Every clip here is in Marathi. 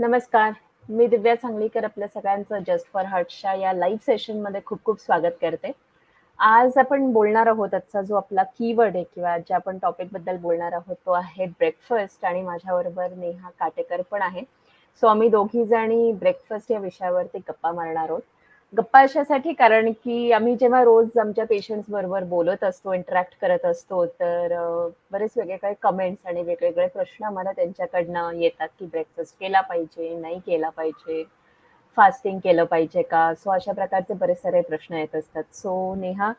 नमस्कार. मी दिव्या सांगलीकर आपल्या सगळ्यांचं जस्ट फॉर हार्टच्या या लाईव्ह सेशनमध्ये खूप-खूप स्वागत करते. आज आपण बोलणार आहोत आजचा जो आपला कीवर्ड आहे किंवा ज्या आपण टॉपिकबद्दल बोलणार आहोत तो आहे ब्रेकफास्ट आणि माझ्याबरोबर नेहा काटेकर पण आहे. सो आम्ही दोघी जणी ब्रेकफास्ट या विषयावरती गप्पा मारणार आहोत. गप्पा अशासाठी कारण की आम्ही जेव्हा रोज आमच्या पेशंट्स बरोबर बोलत असतो, इंटरॅक्ट करत असतो, तर बरेच वेगवेगळे कमेंट्स आणि वेगवेगळे प्रश्न आम्हाला त्यांच्याकडनं येतात, की ब्रेकफास्ट केला पाहिजे, नाही केला पाहिजे, फास्टिंग केलं पाहिजे का? सो अशा प्रकारचे बरेच सारे प्रश्न येत असतात. सो नेहा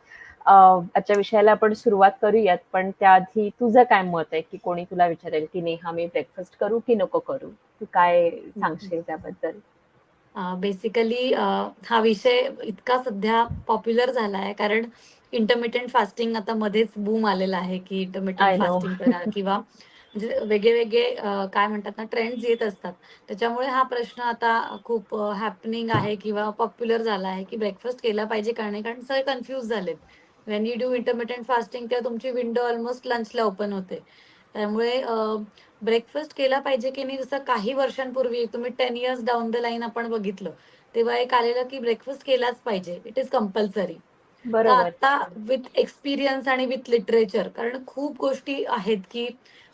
आजच्या विषयाला आपण सुरुवात करूयात, पण त्याआधी तुझं काय मत आहे, की कोणी तुला विचारेल, की नेहा मी ब्रेकफास्ट करू की नको करू? तू काय सांगशील त्याबद्दल? बेसिकली हा विषय इतका सध्या पॉप्युलर झाला आहे कारण इंटरमिटंट फास्टिंग आता मध्येच बूम आलेला आहे की इंटरमिटंट. फास्टिंग करा किंवा म्हणजे वेगळे वेगळे काय म्हणतात ना ट्रेंड्स येत असतात. त्याच्यामुळे हा प्रश्न आता खूप हॅपनिंग आहे किंवा पॉप्युलर झाला आहे की ब्रेकफास्ट केला पाहिजे का नाही कारण सगळे कन्फ्यूज झालेत. When you do intermittent fasting तेव्हा तुमची विंडो ऑलमोस्ट लंचला ओपन होते. त्यामुळे ब्रेकफास्ट केला पाहिजे की नाही जसं काही वर्षांपूर्वी तुम्ही ten years down the line आपण बघितलं तेव्हा एक आलेलं की ब्रेकफास्ट केलाच पाहिजे. It is compulsory. आता विथ एक्सपिरियन्स आणि विथ लिटरेचर कारण खूप गोष्टी आहेत की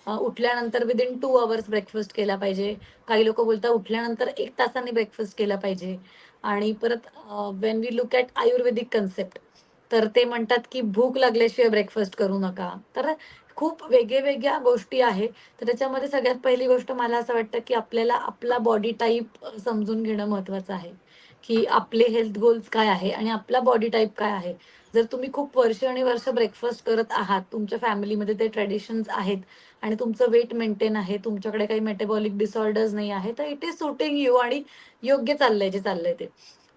उठल्यानंतर विदिन टू अवर्स ब्रेकफास्ट केला पाहिजे. काही लोक बोलतात उठल्यानंतर एक तासाने ब्रेकफास्ट केला पाहिजे. आणि परत when we look at Ayurvedic concept तर ते म्हणतात की भूक लागल्याशिवाय ब्रेकफास्ट करू नका. तर खूप वेगळ्या वेगळ्या गोष्टी आहे तर त्याच्यामध्ये सगळ्यात पहिली गोष्ट मला असं वाटतं की आपल्याला आपला बॉडी टाईप समजून घेणं महत्वाचं आहे. की आपले हेल्थ गोल्स काय आहे आणि आपला बॉडी टाईप काय आहे. जर तुम्ही खूप वर्ष आणि वर्ष ब्रेकफास्ट करत आहात तुमच्या फॅमिलीमध्ये ते ट्रेडिशन्स आहेत आणि तुमचं वेट मेंटेन आहे तुमच्याकडे काही मेटाबॉलिक डिसऑर्डर्स नाही आहे तर इट इज सुटिंग यू आणि योग्य चाललंय जे चाललंय ते.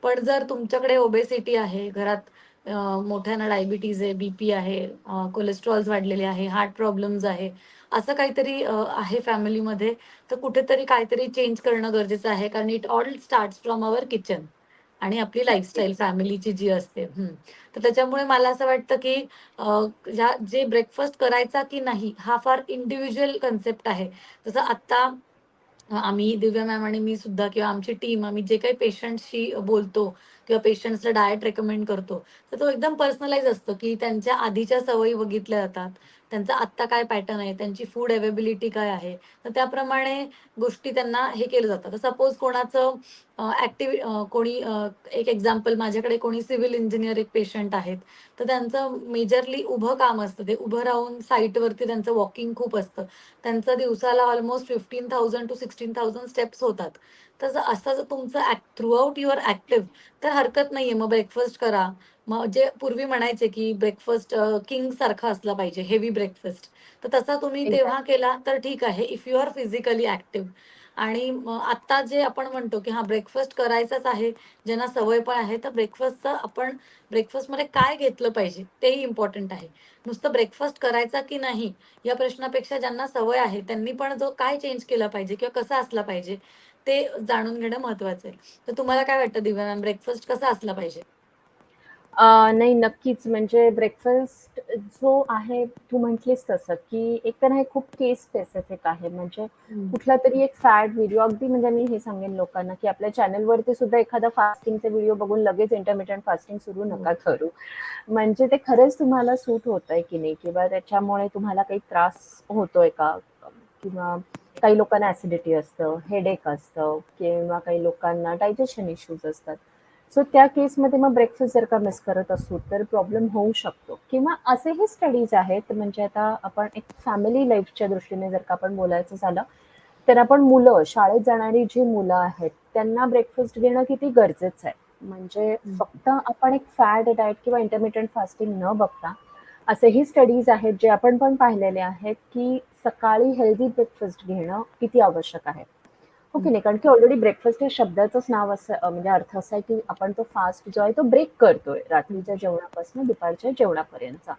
पण जर तुमच्याकडे ओबेसिटी आहे घरात मोठ्यानं डायबिटीज आहे बीपी आहे कोलेस्ट्रॉल्स वाढलेले आहे हार्ट प्रॉब्लेम्स आहे असं काहीतरी आहे फॅमिलीमध्ये तर कुठेतरी काहीतरी चेंज करणं गरजेचं आहे कारण it all start from our kitchen आणि आपली लाईफस्टाईल. फॅमिलीची जी असते. तर त्याच्यामुळे मला असं वाटतं की ह्या जे ब्रेकफास्ट करायचा की नाही हा फार इंडिव्हिज्युअल कन्सेप्ट आहे जसं आत्ता आम्ही दिव्या मॅम आणि मी सुद्धा किंवा आमची टीम आम्ही जे काही पेशंट्सशी बोलतो किंवा पेशंट्सला डाएट रेकमेंड करतो तर तो एकदम पर्सनलाइज असतो की त्यांच्या आधीच्या सवयी बघितल्या जातात. त्यांचा आत्ता काय पॅटर्न आहे त्यांची फूड अवेबिलिटी काय आहे तर त्याप्रमाणे गोष्टी त्यांना हे केलं जातं. तर सपोज कोणाचं ॲक्टिव्ह कोणी एक एक्झाम्पल माझ्याकडे कोणी सिव्हिल इंजिनियर एक पेशंट आहेत तर त्यांचं मेजरली उभं काम असतं. ते उभं राहून साईटवरती त्यांचं वॉकिंग खूप असतं. त्यांचं दिवसाला almost fifteen thousand to sixteen thousand steps होतात. तर असं जर तुमचं थ्रूआउट युअर ॲक्टिव्ह तर हरकत नाही आहे मग ब्रेकफास्ट करा मग जे पूर्वी म्हणायचे की ब्रेकफास्ट किंग सारखा असला पाहिजे हेवी ब्रेकफास्ट तर तसा तुम्ही तेव्हा. केला तर ठीक आहे if you are physically active आणि आत्ता जे आपण म्हणतो की हा ब्रेकफास्ट करायचाच आहे ज्यांना सवय पण आहे तर ब्रेकफास्टचं आपण ब्रेकफास्टमध्ये काय घेतलं पाहिजे तेही इम्पॉर्टंट आहे. नुसतं ब्रेकफास्ट करायचा की नाही या प्रश्नापेक्षा ज्यांना सवय आहे त्यांनी पण जो काय चेंज केला पाहिजे किंवा कसा असला पाहिजे ते जाणून घेणं महत्वाचं आहे. तर तुम्हाला काय वाटतं दिव्या ब्रेकफास्ट कसा असला पाहिजे? नाही नक्कीच. म्हणजे ब्रेकफास्ट जो आहे तू म्हटलीस तसं, की एक तर हे खूप केस स्पेसिफिक आहे. म्हणजे हम्म. कुठलातरी एक फॅड व्हिडिओ अगदी म्हणजे मी हे सांगेन लोकांना, की आपल्या चॅनलवरती सुद्धा एखादा फास्टिंगचा व्हिडिओ बघून लगेच इंटरमिटंट फास्टिंग सुरू हो. नका करू. म्हणजे ते खरंच तुम्हाला सूट होतंय की नाही किंवा त्याच्यामुळे तुम्हाला काही त्रास होतोय का? किंवा काही लोकांना ॲसिडिटी असतं, हेडेक असतं किंवा काही लोकांना डायजेशन इश्यूज असतात. सो त्या केसमध्ये मग ब्रेकफास्ट जर का मिस करत असू तर प्रॉब्लेम होऊ शकतो. किंवा असेही स्टडीज आहेत म्हणजे आता आपण एक फॅमिली लाईफच्या दृष्टीने जर का आपण बोलायचं झालं तर आपण मुलं शाळेत जाणारी जी मुलं आहेत त्यांना ब्रेकफास्ट घेणं किती गरजेचं आहे? म्हणजे. फक्त आपण एक फॅड डाएट किंवा इंटरमिटंट फास्टिंग न बघता असेही स्टडीज आहेत जे आपण पण पाहिलेले आहेत की सकाळी हेल्दी ब्रेकफास्ट घेणं किती आवश्यक आहे? हो की नाही कारण की ऑलरेडी ब्रेकफास्ट हे शब्दाचंच नाव असं म्हणजे अर्थ असा आहे की आपण तो फास्ट जो आहे तो ब्रेक करतोय रात्रीच्या जेवणापासून दुपारच्या जेवणापर्यंतचा.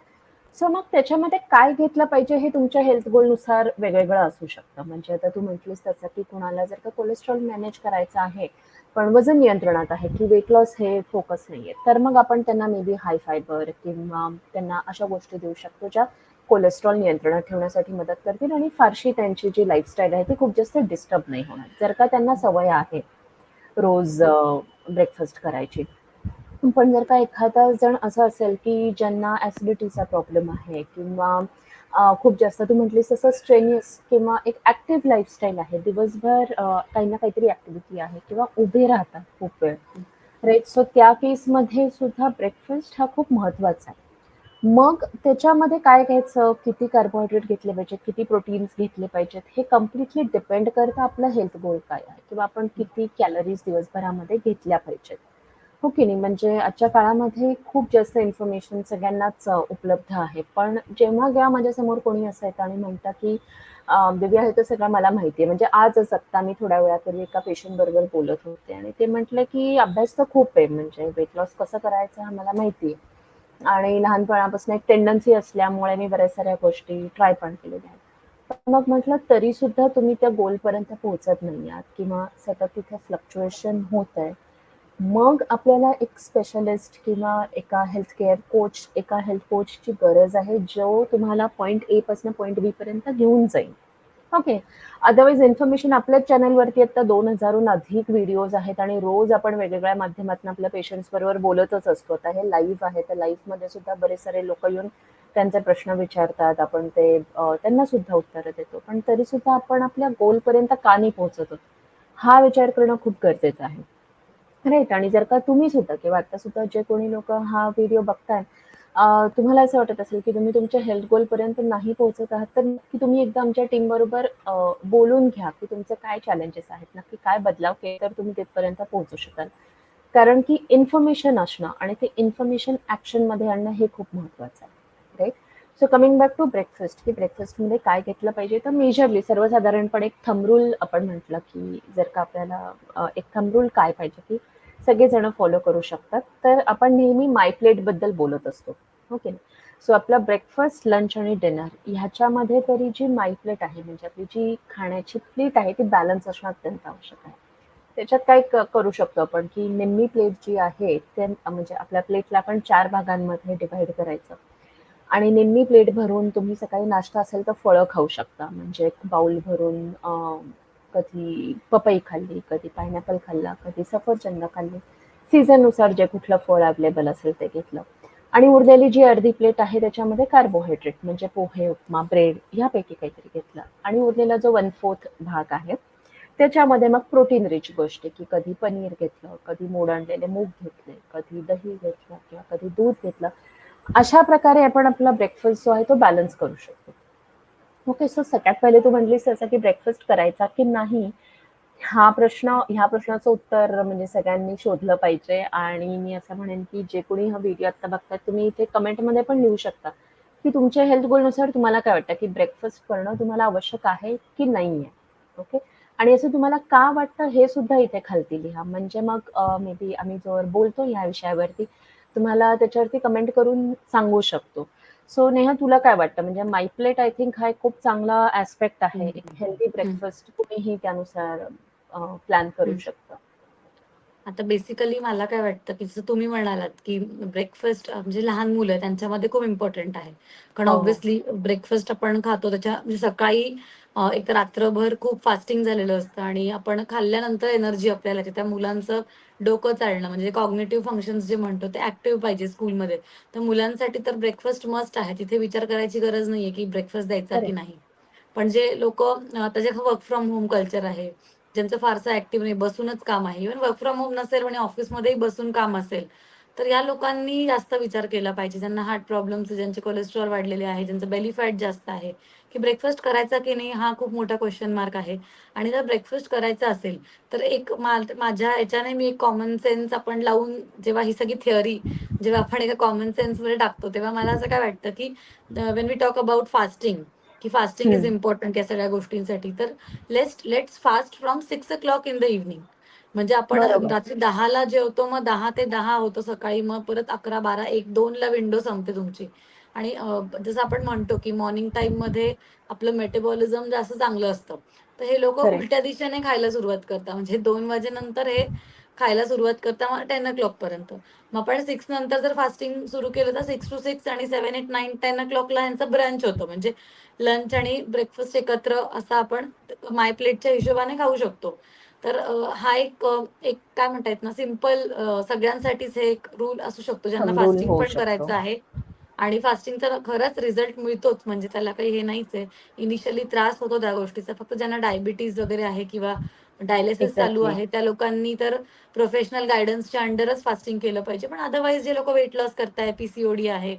सो मग त्याच्यामध्ये काय घेतलं पाहिजे हे तुमच्या हेल्थ गोलनुसार वेगवेगळं असू शकतं. म्हणजे आता तू म्हटलीस तसं की कुणाला जर का कोलेस्ट्रॉल मॅनेज करायचं आहे पण वजन नियंत्रणात आहे की वेट लॉस हे फोकस नाहीये तर मग आपण त्यांना मे बी हाय फायबर किंवा त्यांना अशा गोष्टी देऊ शकतो ज्या कोलेस्ट्रॉल नियंत्रणात ठेवण्यासाठी मदत करतील आणि फारशी त्यांची जी लाईफस्टाईल आहे ती खूप जास्त डिस्टर्ब नाही होणार. जर का त्यांना सवय आहे रोज ब्रेकफास्ट करायची. पण जर का एखादा जण असं असेल की ज्यांना ॲसिडिटीचा प्रॉब्लेम आहे किंवा खूप जास्त तू म्हटलीस तसं स्ट्रेनियस किंवा एक ॲक्टिव्ह लाईफस्टाईल आहे दिवसभर काही ना काहीतरी ॲक्टिव्हिटी आहे किंवा उभे राहतात खूप वेळ. राईट सो त्या केसमध्ये सुद्धा ब्रेकफास्ट हा खूप महत्त्वाचा आहे. मग त्याच्यामध्ये काय घ्यायचं? किती कार्बोहायड्रेट घेतले पाहिजेत? किती प्रोटीन्स घेतले पाहिजेत? हे कम्प्लिटली डिपेंड करतं आपलं हेल्थ गोल काय आहे? किंवा आपण किती कॅलरीज दिवसभरामध्ये घेतल्या पाहिजेत? हो की नाही? म्हणजे आजच्या काळामध्ये खूप जास्त इन्फॉर्मेशन सगळ्यांनाच उपलब्ध आहे. पण जेव्हा जेव्हा माझ्यासमोर कोणी असं येतं आणि म्हणतात की दिव्या हे तर सगळं मला माहिती आहे म्हणजे आजच आत्ता मी थोड्या वेळापूर्वी एका पेशंट बरोबर बोलत होते. आणि ते म्हटलं की अभ्यास तर खूप आहे. म्हणजे वेट लॉस कसं करायचं हा मला माहिती आहे आणि लहानपणापासून एक टेंडन्सी असल्यामुळे मी बऱ्याच साऱ्या गोष्टी ट्राय पण केलेल्या आहेत. मग म्हटलं तरी सुद्धा तुम्ही त्या गोलपर्यंत पोहोचत नाही आहात किंवा सतत तिथे फ्लक्च्युएशन होत आहे. मग आपल्याला एक स्पेशलिस्ट किंवा एका हेल्थ केअर कोच एका हेल्थ कोचची गरज आहे जो तुम्हाला पॉईंट ए पासून पॉईंट बी पर्यंत घेऊन जाईल. ओके अदरवाईज इन्फॉर्मेशन आपल्याच चॅनलवरती आता दोन हजारहून अधिक व्हिडिओज आहेत आणि रोज आपण वेगवेगळ्या माध्यमातून आपल्या पेशंट्स बरोबर बोलतच असतो. आता हे लाईव्ह आहे तर लाईव्हमध्ये सुद्धा बरेच सारे लोक येऊन त्यांचे प्रश्न विचारतात. आपण ते त्यांना सुद्धा उत्तरं देतो. पण तरी सुद्धा आपण आपल्या गोलपर्यंत का नाही पोहोचत हा विचार करणं खूप गरजेचं आहे. राईट आणि जर का तुम्ही सुद्धा किंवा आता सुद्धा जे कोणी लोक हा व्हिडिओ बघताय तुम्हाला असं वाटत असेल की तुम्ही तुमच्या हेल्थ गोल पर्यंत नाही पोहोचत आहात तर नक्की तुम्ही एकदा आमच्या टीम बरोबर बोलून घ्या की तुमचे काय चॅलेंजेस आहेत नक्की काय बदलाव केले तर तुम्ही तिथपर्यंत पोहोचू शकाल. कारण की इन्फॉर्मेशन असणं आणि ते इन्फॉर्मेशन ॲक्शनमध्ये आणणं हे खूप महत्त्वाचं आहे right so coming back to breakfast की ब्रेकफास्टमध्ये काय घेतलं पाहिजे? तर मेजरली सर्वसाधारणपणे एक थंबरूल आपण म्हटलं की जर का आपल्याला एक थंबरूल काय पाहिजे की सगळेजण फॉलो करू शकतात. तर आपण नेहमी माय प्लेटबद्दल बोलत असतो. ओके सो आपला ब्रेकफास्ट लंच आणि डिनर ह्याच्यामध्ये तरी जी माय प्लेट आहे म्हणजे आपली जी खाण्याची प्लेट आहे ती बॅलन्स असणं अत्यंत आवश्यक आहे. त्याच्यात काय क- करू शकतो आपण की निम्मी प्लेट जी आहे ते म्हणजे आपल्या प्लेटला आपण चार भागांमध्ये डिवाइड करायचं. आणि निम्मी प्लेट भरून तुम्ही सकाळी नाश्ता असेल तर फळं खाऊ शकता. म्हणजे एक बाउल भरून कधी पपई खाल्ली कधी पायनॅपल खाल्ला कधी सफरचंद खाल्ली. सीझननुसार जे कुठलं फळ अवेलेबल असेल ते घेतलं. आणि उरलेली जी अर्धी प्लेट आहे त्याच्यामध्ये कार्बोहायड्रेट म्हणजे पोहे उपमा ब्रेड ह्यापैकी काहीतरी घेतलं. आणि उरलेला जो वन फोर्थ भाग आहे त्याच्यामध्ये मग प्रोटीन रिच गोष्टी की कधी पनीर घेतलं कधी मोडणलेले मूग घेतले कधी दही घेतलं किंवा कधी दूध घेतलं. अशा प्रकारे आपण आपला ब्रेकफास्ट जो आहे तो बॅलन्स करू शकतो. ओके सो सगळ्यात पहिले तू म्हटलीस तसं की ब्रेकफास्ट करायचा की नाही? हा प्रश्न ह्या प्रश्नाचं उत्तर म्हणजे सगळ्यांनी शोधलं पाहिजे आणि मी असं म्हणेन की जे कोणी हा व्हिडिओ आता बघतात तुम्ही इथे कमेंटमध्ये पण लिहू शकता की तुमच्या हेल्थ गोलनुसार तुम्हाला काय वाटतं की ब्रेकफास्ट करणं तुम्हाला आवश्यक आहे की नाही आहे ओके? आणि असं तुम्हाला का वाटतं हे सुद्धा इथे खालती लिहा. म्हणजे मग मे बी आम्ही जोवर बोलतो ह्या विषयावरती. तुम्हाला त्याच्यावरती कमेंट करून सांगू शकतो. सो नेहा तुला काय वाटतं म्हणजे माय प्लेट आय थिंक हा एक खूप चांगला ऍस्पेक्ट आहे. एक हेल्दी ब्रेकफास्ट तुम्हीही त्यानुसार प्लॅन करू. शकता आता बेसिकली मला काय वाटतं की जसं तुम्ही म्हणालात की ब्रेकफास्ट म्हणजे लहान मुलं त्यांच्यामध्ये खूप इम्पॉर्टंट आहे. कारण हो. ऑब्व्हियसली ब्रेकफास्ट आपण खातो त्याच्या म्हणजे सकाळी अ, एक तर रात्रभर खूप फास्टिंग झालेलं असतं आणि आपण खाल्ल्यानंतर एनर्जी आपल्याला येते. त्या मुलांचं डोकं चालणं म्हणजे कॉग्नेटिव्ह फंक्शन्स जे म्हणतो ते ऍक्टिव्ह पाहिजे स्कूलमध्ये तर मुलांसाठी तर ब्रेकफास्ट मस्ट आहे. तिथे विचार करायची गरज नाहीये की ब्रेकफास्ट द्यायचा की. नाही. पण जे लोक आता जे वर्क फ्रॉम होम कल्चर आहे ज्यांचं फारसं ऍक्टिव्ह नाही बसूनच काम आहे. इव्हन वर्क फ्रॉम होम नसेल आणि ऑफिसमध्येही बसून काम असेल तर या लोकांनी जास्त विचार केला पाहिजे. ज्यांना हार्ट प्रॉब्लेम्स ज्यांचे कोलेस्ट्रॉल वाढलेले आहे ज्यांचं बेली फॅट जास्त आहे की ब्रेकफास्ट करायचा की नाही हा खूप मोठा क्वेश्चन मार्क आहे. आणि जर ब्रेकफास्ट करायचा असेल तर एक माझ्या याच्याने मी कॉमन सेन्स आपण लावून जेव्हा ही सगळी थिअरी जेव्हा आपण एका कॉमन सेन्समध्ये टाकतो तेव्हा मला असं काय वाटतं की when we talk about fasting की फास्टिंग इज. इम्पॉर्टंट या सगळ्या गोष्टींसाठी तर let's let's fast from six o'clock in the evening म्हणजे आपण. रात्री दहाला जेवतो मग दहा ते दहा होतो सकाळी मग परत अकरा बारा एक दोन ला विंडो संपते तुमची आणि जसं आपण म्हणतो की मॉर्निंग टाइममध्ये आपलं मेटाबॉलिझम जास्त चांगलं असतं तर हे लोक. उलट्या दिशेने खायला सुरुवात करतात म्हणजे दोन वाजेनंतर हे खायला सुरुवात करता मग टेन ओ क्लॉक पर्यंत. मग आपण सिक्स नंतर जर फास्टिंग सुरू केलं तर सिक्स टू सिक्स आणि सेव्हन एट नाईन टेन ओ क्लॉकला यांचं ब्रंच होतं. म्हणजे लंच आणि ब्रेकफास्ट एकत्र असा आपण माय प्लेटच्या हिशोबाने खाऊ शकतो. तर हा एक एक काय म्हणतायत ना सिंपल सगळ्यांसाठीच हे एक रूल असू शकतो ज्यांना फास्टिंग पण. करायचं आहे. आणि फास्टिंगचा खरंच रिझल्ट मिळतोच म्हणजे त्याला काही हे नाहीच आहे. इनिशियली त्रास होतो त्या गोष्टीचा फक्त ज्यांना डायबिटीज वगैरे आहे किंवा डायलिसिस चालू. आहे त्या लोकांनी तर प्रोफेशनल गायडन्सच्या अंडरच फास्टिंग केलं पाहिजे. पण अदरवाईज जे लोक वेट लॉस करताय पीसीओडी आहे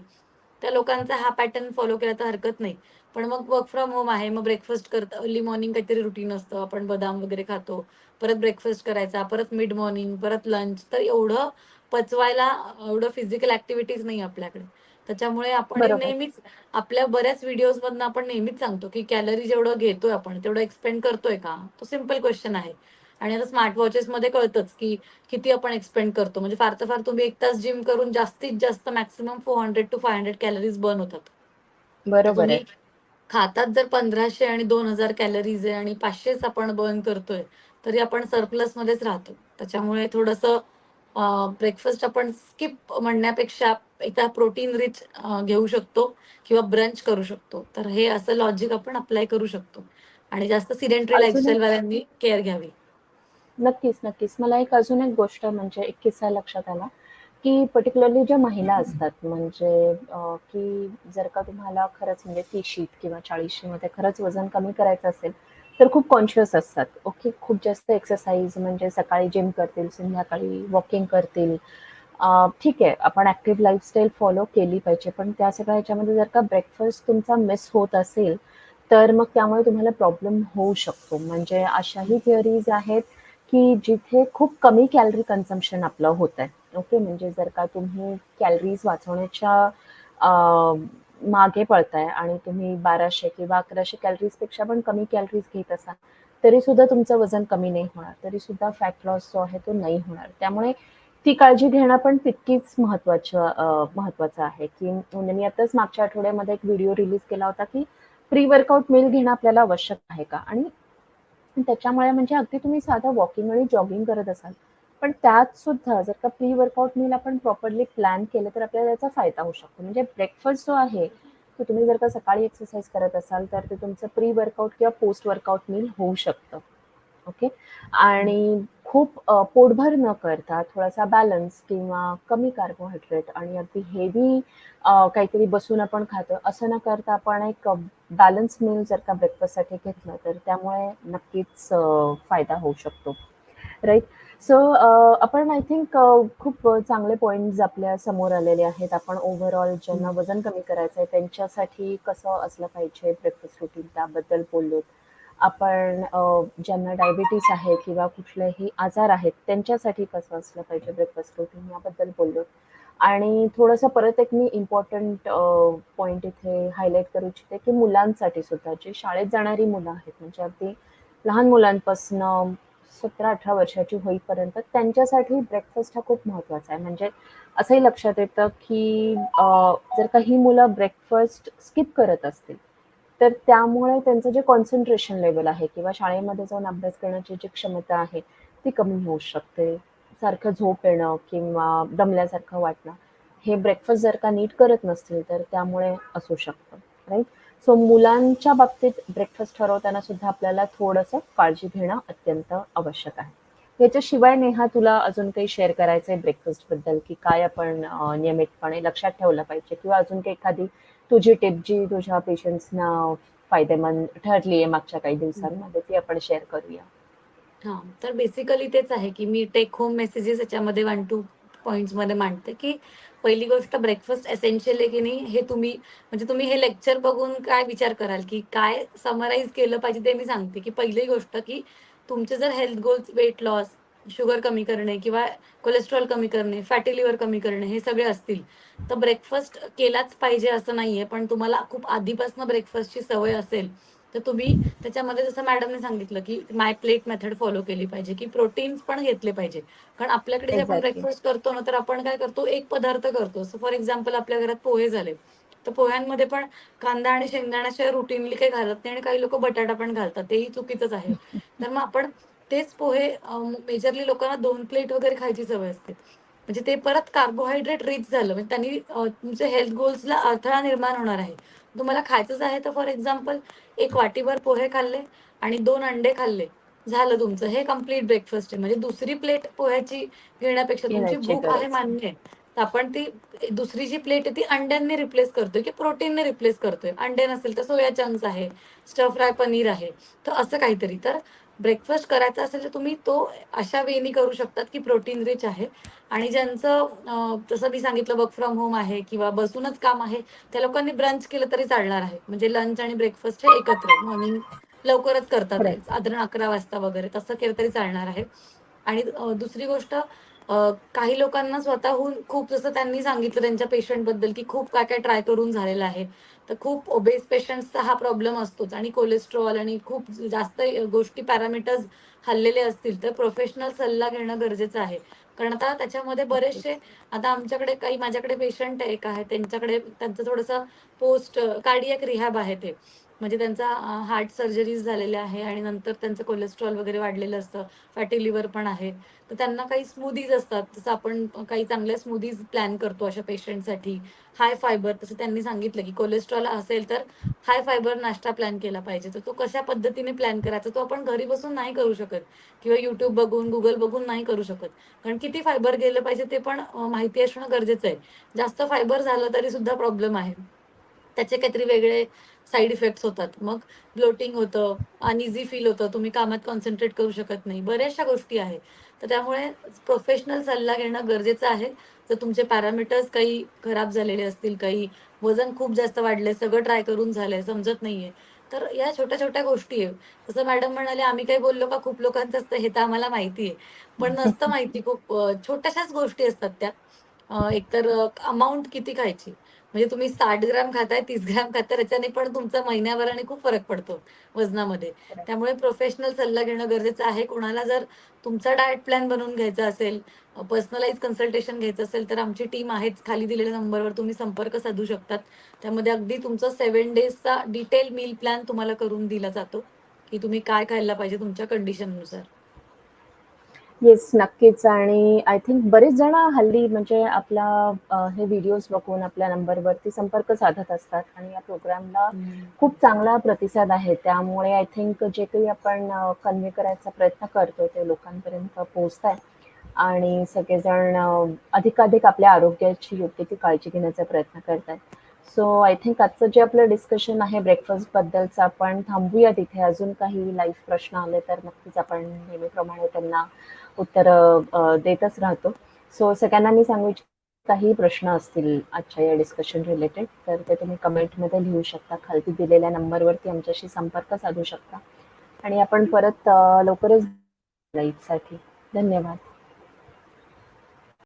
त्या लोकांचा हा पॅटर्न फॉलो केला तर हरकत नाही. पण मग वर्क फ्रॉम होम आहे मग ब्रेकफास्ट करता अर्ली मॉर्निंग काहीतरी रुटीन असतं आपण बदाम वगैरे खातो परत ब्रेकफास्ट करायचा परत मिड मॉर्निंग परत लंच तर एवढं पचवायला एवढं फिजिकल ऍक्टिव्हिटीज नाही आपल्याकडे. त्याच्यामुळे आपण. नेहमीच आपल्या बऱ्याच व्हिडिओज मधनं आपण नेहमीच सांगतो की कॅलरी जेवढं घेतोय आपण तेवढं एक्सपेंड करतोय का? तो सिंपल क्वेश्चन आहे. आणि आता स्मार्ट वॉचेस मध्ये कळतंच की किती आपण एक्सपेंड करतो. म्हणजे फार तर फार तुम्ही एक तास जिम करून जास्तीत जास्त maximum four hundred to five hundred calories burn होतात. बरोबर. खातात जर पंधराशे आणि दोन हजार कॅलरीज आहे आणि पाचशेच आपण बर्न करतोय तरी आपण सरप्लस मध्येच राहतो. त्याच्यामुळे थोडंसं ब्रेकफास्ट आपण स्किप म्हणण्यापेक्षा एकदा प्रोटीन रिच घेऊ शकतो किंवा ब्रंच करू शकतो. तर हे असं लॉजिक आपण अप्लाय करू शकतो. आणि जास्त सिडेंटरी लाईफस्टाईल वाल्यांनी केअर घ्यावी. नक्कीच, नक्कीच. मला एक अजून एक गोष्ट म्हणजे एक किस्सा लक्षात आला, की पर्टिक्युलरली ज्या महिला असतात म्हणजे की जर का तुम्हाला खरंच म्हणजे 30शी किंवा 40शी मध्ये खरंच वजन कमी करायचं असेल, तर खूप कॉन्शियस असतात. ओके. खूप जास्त एक्सरसाइज म्हणजे सकाळी जिम करतील, संध्याकाळी वॉकिंग करतील. ठीक आहे, आपण ॲक्टिव्ह लाईफस्टाईल फॉलो केली पाहिजे. पण त्या सगळ्या ह्याच्यामध्ये जर का ब्रेकफास्ट तुमचा मिस होत असेल, तर मग त्यामुळे तुम्हाला प्रॉब्लेम होऊ शकतो. म्हणजे अशाही थिअरीज आहेत, की जिथे खूप कमी कॅलरी कन्झम्पशन आपलं होतंय. ओके. म्हणजे जर का तुम्ही कॅलरीज वाचवण्याच्या मागे पळताय आणि तुम्ही बाराशे किंवा अकराशे कॅलरीजपेक्षा पण कमी कॅलरीज घेत असाल, तरी सुद्धा तुमचं वजन कमी नाही होणार. तरी सुद्धा फॅट लॉस जो आहे तो नाही होणार. त्यामुळे ती काळजी घेणं पण तितकीच महत्त्वाचं महत्वाचं आहे, की म्हणजे मी आताच मागच्या आठवड्यामध्ये एक व्हिडिओ रिलीज केला होता, की प्री वर्कआउट मील घेणं आपल्याला आवश्यक आहे का? आणि त्याच्यामुळे म्हणजे अगदी तुम्ही साधं वॉकिंग आणि जॉगिंग करत असाल, पण त्यात सुद्धा जर का प्री वर्कआउट मील आपण प्रॉपरली प्लॅन केलं, तर आपल्याला त्याचा फायदा होऊ शकतो. म्हणजे ब्रेकफास्ट जो आहे, तो तुम्ही जर का सकाळी एक्सरसाइज करत असाल, तर ते तुमचं प्री वर्कआउट किंवा पोस्ट वर्कआउट मील होऊ शकतं. ओके. आणि खूप पोटभर न करता थोडासा बॅलन्स किंवा कमी कार्बोहायड्रेट आणि अगदी हेवी काहीतरी बसून आपण खातो असं न करता आपण एक बॅलन्स मील जर का ब्रेकफास्टसाठी घेतलं, तर त्यामुळे नक्कीच फायदा होऊ शकतो. राईट सो आपण आय थिंक खूप चांगले पॉइंट्स आपल्यासमोर आलेले आहेत. आपण ओव्हरऑल ज्यांना वजन कमी करायचं आहे, त्यांच्यासाठी कसं असलं पाहिजे ब्रेकफास्ट रुटीन त्याबद्दल बोललोत. आपण ज्यांना डायबिटीज आहे किंवा कुठलेही आजार आहेत, त्यांच्यासाठी कसं असलं पाहिजे ब्रेकफास्ट रुटीन याबद्दल बोललोत. आणि थोडंसं परत एक मी इम्पोर्टंट अ, पॉइंट इथे हायलाइट करू इच्छिते, की मुलांसाठी सुद्धा जी शाळेत जाणारी मुलं आहेत, म्हणजे अगदी लहान मुलांपासनं 17-18 वर्षाची होईपर्यंत त्यांच्यासाठी ब्रेकफास्ट हा खूप महत्त्वाचा आहे. म्हणजे असंही लक्षात येतं, की जर काही मुलं ब्रेकफास्ट स्किप करत असतील, तर त्यामुळे त्यांचं जे कॉन्सन्ट्रेशन लेवल आहे किंवा शाळेमध्ये जाऊन अभ्यास करण्याची जी क्षमता आहे, ती कमी होऊ शकते. सारखं झोप येणं किंवा दमल्यासारखं वाटणं, हे ब्रेकफास्ट जर का नीट करत नसतील, तर त्यामुळे असू शकतं. राईट सो मुलांच्या बाबतीत ब्रेकफास्ट ठरवताना सुद्धा आपल्याला थोडंसं काळजी घेणं अत्यंत आवश्यक आहे. याच्याशिवाय नेहा तुला अजून काही शेअर करायचंय ब्रेकफास्टबद्दल, की काय आपण नियमितपणे लक्षात ठेवलं पाहिजे किंवा अजून काही एखादी तुझी टिप जी तुझ्या पेशंट्सना फायदेमंद ठरली आहे मागच्या काही दिवसांमध्ये, ती आपण शेअर करूया? हां, तर बेसिकली तेच आहे, की मी टेक होम मेसेजेस याच्यामध्ये 1-2 पॉईंट्समध्ये मांडते, की पहिली गोष्ट ब्रेकफास्ट एसेन्शियल आहे की नाही, हे तुम्ही म्हणजे तुम्ही हे लेक्चर बघून काय विचार कराल, की काय समराईज केलं पाहिजे ते मी सांगते, की पहिली गोष्ट, की तुमचे जर health goals weight loss, sugar कमी करणे किंवा कोलेस्ट्रॉल कमी करणे, फॅटी लिव्हर कमी करणे हे सगळे असतील, तर ब्रेकफास्ट केलाच पाहिजे असं नाहीये. पण तुम्हाला खूप आधीपासून ब्रेकफास्टची सवय असेल, तर तुम्ही त्याच्यामध्ये जसं मॅडमने सांगितलं, की माय प्लेट मेथड फॉलो केली पाहिजे, की प्रोटीन्स पण घेतले पाहिजे. कारण आपल्याकडे जे आपण. ब्रेकफास्ट करतो ना, तर आपण काय करतो, एक पदार्थ करतो. सो फॉर एक्झाम्पल आपल्या घरात पोहे झाले, तर पोह्यांमध्ये पण कांदा आणि शेंगदाण्याशिवाय रुटीनली काही घालत नाही आणि काही लोकं बटाटा पण घालतात, तेही चुकीचंच आहे. तर मग आपण तेच पोहे मेजरली लोकांना दोन प्लेट वगैरे खायची सवय असते म्हणजे ते परत कार्बोहायड्रेट रिच झालं म्हणजे त्यांनी तुमच्या हेल्थ गोल्सला अडथळा निर्माण होणार आहे तुम्हाला खायचंच आहे तर फॉर एक्झाम्पल एक वाटीभर पोहे खाल्ले आणि दोन अंडे खाल्ले. झालं तुमचं. हे कंप्लीट ब्रेकफास्ट आहे. म्हणजे दुसरी प्लेट पोह्याची घेण्यापेक्षा तुमची भूक आहे. मान्य आहे. तर आपण ती दुसरी जी प्लेट आहे ती अंड्यांनी रिप्लेस करतोय की प्रोटीनने रिप्लेस करतोय. अंडे नसेल तर सोया चंक्स आहे. स्टर फ्राय पनीर आहे. तर असं काहीतरी. तर ब्रेकफास्ट करायचा असेल तर तुम्ही तो अशा वेनी करू शकतात की प्रोटीन रिच आहे. आणि ज्यांचं जसं मी सांगितलं वर्क फ्रॉम होम आहे किंवा बसूनच काम आहे त्या लोकांनी ब्रंच केलं तरी चालणार आहे. म्हणजे लंच आणि ब्रेकफास्ट हे एकत्र. मॉर्निंग लवकरच करतात. साधारण अकरा वाजता वगैरे तसं केलं तरी चालणार आहे. आणि दुसरी गोष्ट काही लोकांना स्वतःहून खूप जसं त्यांनी सांगितलं त्यांच्या पेशंटबद्दल की खूप काय काय ट्राय करून झालेलं आहे. तर खूप ओबेस पेशंट्सचा हा प्रॉब्लेम असतोच. आणि कोलेस्ट्रॉल आणि खूप जास्त गोष्टी पॅरामीटर्स हल्लेले असतील तर प्रोफेशनल सल्ला घेणं गरजेचं आहे. कारण आता त्याच्यामध्ये बरेचसे आता आमच्याकडे काही माझ्याकडे पेशंट एक आहे त्यांच्याकडे त्यांचं थोडंसं पोस्ट कार्डियक रिहॅब आहे ते. म्हणजे त्यांचा हार्ट सर्जरीज झालेल्या आहे आणि नंतर त्यांचं कोलेस्ट्रॉल वगैरे वाढलेलं असतं. फॅटी लिव्हर पण आहे. तर त्यांना काही स्मूदीज असतात. जसं आपण काही चांगल्या स्मूदीज प्लॅन करतो अशा पेशंटसाठी. हाय फायबर तसं त्यांनी सांगितलं की कोलेस्ट्रॉल असेल तर हाय फायबर नाश्ता प्लॅन केला पाहिजे. तर तो कशा पद्धतीने प्लॅन करायचा तो आपण घरी बसून नाही करू शकत. किंवा युट्यूब बघून गुगल बघून नाही करू शकत. कारण किती फायबर गेलं पाहिजे ते पण माहिती असणं गरजेचं आहे. जास्त फायबर झालं तरी सुद्धा प्रॉब्लेम आहे. त्याचे काहीतरी वेगळे साईड इफेक्ट्स होतात. मग ब्लोटिंग होतं अनइझी फील होतं तुम्ही कामात कॉन्सन्ट्रेट करू शकत नाही. बऱ्याचशा गोष्टी आहेत. तर त्यामुळे प्रोफेशनल सल्ला घेणं गरजेचं आहे. जर तुमचे पॅरामीटर्स काही खराब झालेले असतील काही वजन खूप जास्त वाढले सगळं ट्राय करून झालंय समजत नाहीये तर या छोट्या छोट्या गोष्टी आहे जसं मॅडम म्हणाले आम्ही काही बोललो का? खूप लोकांचं असतं. हे तर आम्हाला माहिती आहे. पण नसतं माहिती खूप. छोट्याशाच गोष्टी असतात त्या. एकतर अमाऊंट किती खायची? म्हणजे तुम्ही साठ ग्राम खाताय तीस ग्राम खाताय त्याच्याने पण तुमचा महिन्याभराने खूप फरक पडतो वजनामध्ये. त्यामुळे प्रोफेशनल सल्ला घेणं गरजेचं आहे. कोणाला जर तुमचा डाएट प्लॅन बनवून घ्यायचा असेल पर्सनलाइज कन्सल्टेशन घ्यायचं असेल तर आमची टीम आहेच खाली दिलेल्या नंबरवर तुम्ही संपर्क साधू शकतात. त्यामध्ये अगदी तुमचं सेव्हन डेजचा डिटेल मील प्लॅन तुम्हाला करून दिला जातो की तुम्ही काय खायला पाहिजे तुमच्या कंडिशननुसार येस नक्कीच. आणि आय थिंक बरेच जण हल्ली म्हणजे आपला हे व्हिडिओज बघून आपल्या नंबरवरती संपर्क साधत असतात आणि या प्रोग्रामला खूप चांगला प्रतिसाद आहे. त्यामुळे आय थिंक जे काही आपण कन्वे करायचा प्रयत्न करतो ते लोकांपर्यंत पोहोचत आहे आणि सगळेजण अधिकाधिक आपल्या आरोग्याची योग्य ती काळजी घेण्याचा प्रयत्न करत आहेत सो आय थिंक आजचं जे आपलं डिस्कशन आहे ब्रेकफास्ट बद्दलचं आपण थांबूया तिथे. अजून काही लाईव्ह प्रश्न आले तर नक्कीच आपण नेहमीप्रमाणे त्यांना उत्तर देतच राहतो. सो सगळ्यांना मी सांगू इच्छित काही प्रश्न असतील आजच्या या डिस्कशन रिलेटेड तर ते तुम्ही कमेंटमध्ये लिहू शकता. खालती दिलेल्या नंबरवरती आमच्याशी संपर्क साधू शकता. आणि आपण परत लवकरच लाईफसाठी धन्यवाद.